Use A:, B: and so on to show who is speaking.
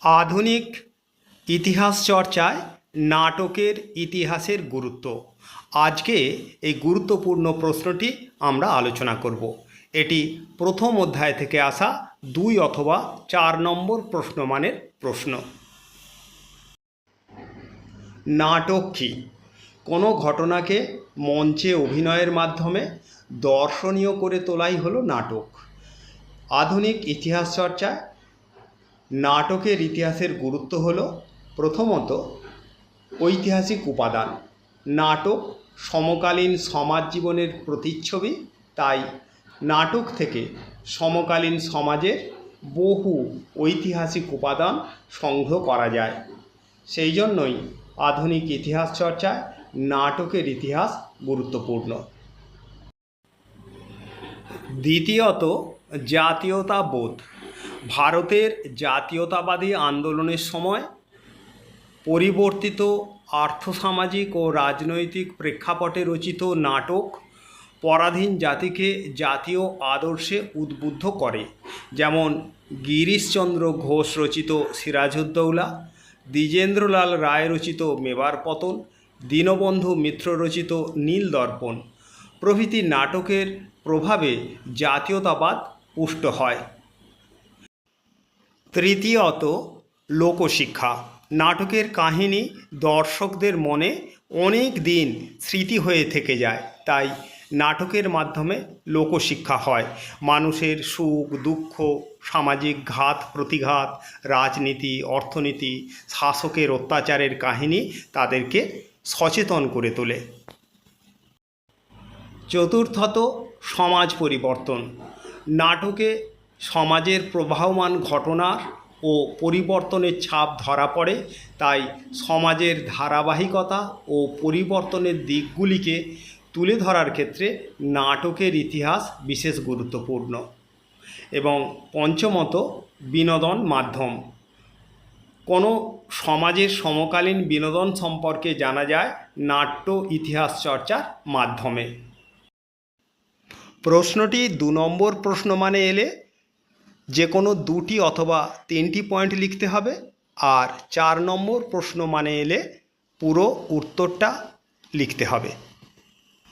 A: আধুনিক ইতিহাস চর্চায় নাটকের ইতিহাসের গুরুত্ব। আজকে এই গুরুত্বপূর্ণ প্রশ্নটি আমরা আলোচনা করব। এটি প্রথম অধ্যায় থেকে আসা দুই অথবা চার নম্বর প্রশ্নমানের প্রশ্ন। নাটক কী? কোনো ঘটনাকে মঞ্চে অভিনয়ের মাধ্যমে দর্শনীয় করে তোলাই হলো নাটক। আধুনিক ইতিহাস চর্চায় নাটকের ইতিহাসের গুরুত্ব হলো প্রথমত ঐতিহাসিক উপাদান। নাটক সমকালীন সমাজ জীবনের প্রতিচ্ছবি, তাই নাটক থেকে সমকালীন সমাজের বহু ঐতিহাসিক উপাদান সংগ্রহ করা যায়। সেই জন্যই আধুনিক ইতিহাস চর্চায় নাটকের ইতিহাস গুরুত্বপূর্ণ। দ্বিতীয়ত জাতীয়তাবোধ। ভারতের জাতীয়তাবাদী আন্দোলনের সময় পরিবর্তিত আর্থসামাজিক ও রাজনৈতিক প্রেক্ষাপটে রচিত নাটক পরাধীন জাতিকে জাতীয় আদর্শে উদ্বুদ্ধ করে, যেমন গিরিশচন্দ্র ঘোষ রচিত সিরাজউদ্দৌলা, দ্বিজেন্দ্রলাল রায় রচিত মেবার পতন, দীনবন্ধু মিত্র রচিত নীল দর্পণ প্রভৃতি নাটকের প্রভাবে জাতীয়তাবাদ পুষ্ট হয়। তৃতীয়ত লোকশিক্ষা। নাটকের কাহিনী দর্শকদের মনে অনেক দিন স্মৃতি হয়ে থেকে যায়, তাই নাটকের মাধ্যমে লোকশিক্ষা হয়। মানুষের সুখ, দুঃখ, সামাজিক ঘাত, প্রতিঘাত, রাজনীতি, অর্থনীতি, শাসকের অত্যাচারের কাহিনী তাদেরকে সচেতন করে তোলে। চতুর্থত সমাজ পরিবর্তন। নাটকে সমাজের প্রবাহমান ঘটনার ও পরিবর্তনের ছাপ ধরা পড়ে, তাই সমাজের ধারাবাহিকতা ও পরিবর্তনের দিকগুলিকে তুলে ধরার ক্ষেত্রে নাটকের ইতিহাস বিশেষ গুরুত্বপূর্ণ। এবং পঞ্চমত, বিনোদন মাধ্যম। কোনো সমাজের সমকালীন বিনোদন সম্পর্কে জানা যায় নাট্য ইতিহাস চর্চার মাধ্যমে। প্রশ্নটি দু নম্বর প্রশ্ন মানে এলে যে কোনো দুটি অথবা তিনটি পয়েন্ট লিখতে হবে, আর চার নম্বর প্রশ্ন মানে এলে পুরো উত্তরটা লিখতে হবে।